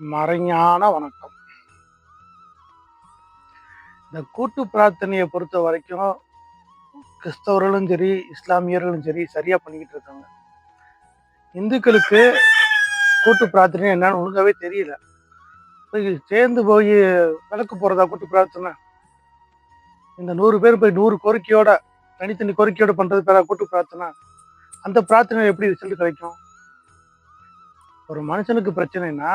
மறைஞான வணக்கம். இந்த கூட்டு பிரார்த்தனையை பொறுத்த வரைக்கும் கிறிஸ்தவர்களும் சரி இஸ்லாமியர்களும் சரி சரியா பண்ணிக்கிட்டு இருக்காங்க. இந்துக்களுக்கு கூட்டு பிரார்த்தனை என்னன்னு ஒழுங்காவே தெரியல. போய் சேர்ந்து போய் விளக்கு போறதா கூட்டு பிரார்த்தனை? இந்த நூறு பேர் போய் நூறு கோரிக்கையோட தனித்தனி கோரிக்கையோட பண்றது பேரா கூட்டு பிரார்த்தனை? அந்த பிரார்த்தனை எப்படி ரிசல்ட் கிடைக்கும்? ஒரு மனுஷனுக்கு பிரச்சனைனா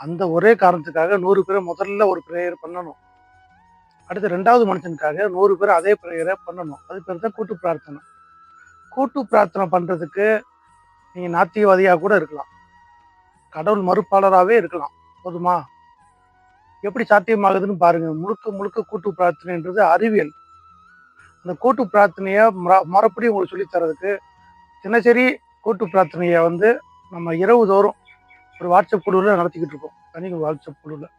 அந்த ஒரே காரணத்துக்காக நூறு பேரை முதல்ல ஒரு ப்ரேயர் பண்ணணும். அடுத்து ரெண்டாவது மனுஷனுக்காக நூறு பேர் அதே ப்ரேயரை பண்ணணும். அது பேர் தான் கூட்டு பிரார்த்தனை. கூட்டு பிரார்த்தனை பண்ணுறதுக்கு நீங்கள் நாத்தியவாதியாக கூட இருக்கலாம். கடவுள் மறுப்பாளராகவே இருக்கலாம். போதுமா? எப்படி சாத்தியமாகுதுன்னு பாருங்க. முழுக்க முழுக்க கூட்டு பிரார்த்தனைன்றது அறிவியல். அந்த கூட்டு பிரார்த்தனையை மற- உங்களுக்கு சொல்லித் தரதுக்கு தினசரி கூட்டு பிரார்த்தனையை வந்து நம்ம இரவு தோறும் ஒரு வாட்ஸ்அப் குழுவில் நடத்திக்கிட்டு இருக்கோம். தனி வாட்ஸ்அப் குழுவில்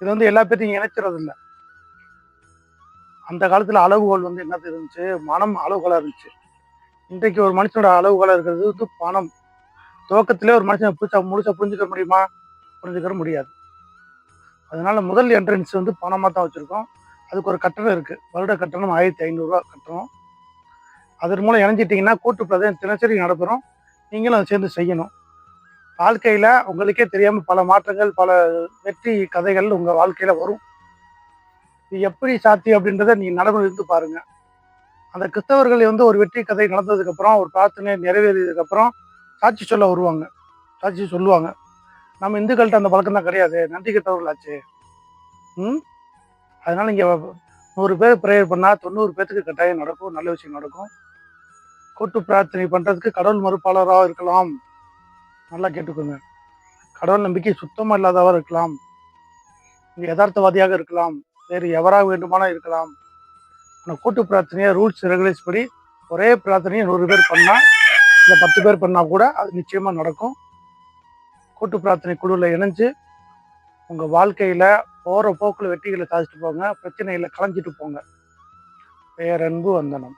இது வந்து எல்லா பேர்த்தையும் இணைக்கிறது இல்லை அந்த காலத்தில் அளவுகோல் வந்து என்ன இருந்துச்சு? மனம் அளவுகோலாக இருந்துச்சு. இன்றைக்கு ஒரு மனுஷனோட அளவுகோலாக இருக்கிறது வந்து பணம். துவக்கத்திலே ஒரு மனுஷன் புதுசா முழுசாக புரிஞ்சுக்க முடியுமா? புரிஞ்சுக்கிற முடியாது. அதனால முதல் என்ட்ரன்ஸ் வந்து பணமாக தான் வச்சுருக்கோம். அதுக்கு ஒரு கட்டணம் இருக்குது வருட கட்டணம் ஆயிரத்தி ஐநூறுரூவா கட்டணம். அதன் மூலம் இணைஞ்சிட்டிங்கன்னா கூட்டு பிரதேசம் தினசரி நடைபெறும் நீங்களும் அதை சேர்ந்து செய்யணும். வாழ்க்கையில் உங்களுக்கே தெரியாமல் பல மாற்றங்கள் பல வெற்றி கதைகள் உங்கள் வாழ்க்கையில் வரும். இது எப்படி சாத்தியம் அப்படின்றத நீங்கள் நடைமுறை இருந்து பாருங்க. அந்த கிறிஸ்தவர்கள் வந்து ஒரு வெற்றி கதை நடந்ததுக்கப்புறம் ஒரு பிரார்த்தனை நிறைவேறியதுக்கப்புறம் சாட்சி சொல்ல வருவாங்க. சாட்சி சொல்லுவாங்க. நம்ம இந்துக்கள்கிட்ட அந்த பழக்கம் தான் கிடையாது. நன்றி கெட்டவர்களாச்சு. ம்? அதனால இங்கே நூறு பேர் ப்ரேயர் பண்ணால் தொண்ணூறு பேர்த்துக்கு கட்டாயம் நடக்கும். நல்ல விஷயம் நடக்கும். கூட்டு பிரார்த்தனை பண்ணுறதுக்கு கடவுள் மறுப்பாளராக இருக்கலாம். நல்லா கேட்டுக்கோங்க. கடவுள் நம்பிக்கை சுத்தமாக இல்லாதவாக இருக்கலாம். யதார்த்தவாதியாக இருக்கலாம். வேறு எவராக வேண்டுமானா இருக்கலாம். ஆனால் கூட்டு பிரார்த்தனையை ரூல்ஸ் ரெகுலேஷன் படி ஒரே பிரார்த்தனையை நூறு பேர் பண்ணால் இல்லை பத்து பேர் பண்ணால் கூட அது நிச்சயமாக நடக்கும். கூட்டு பிரார்த்தனை குழுவில் இணைஞ்சு உங்கள் வாழ்க்கையில் போகிற போக்கில் வெற்றிகளை சாதிச்சுட்டு போங்க. பிரச்சனைகளை களைஞ்சிட்டு போங்க. பேரன்பு வந்தனம்.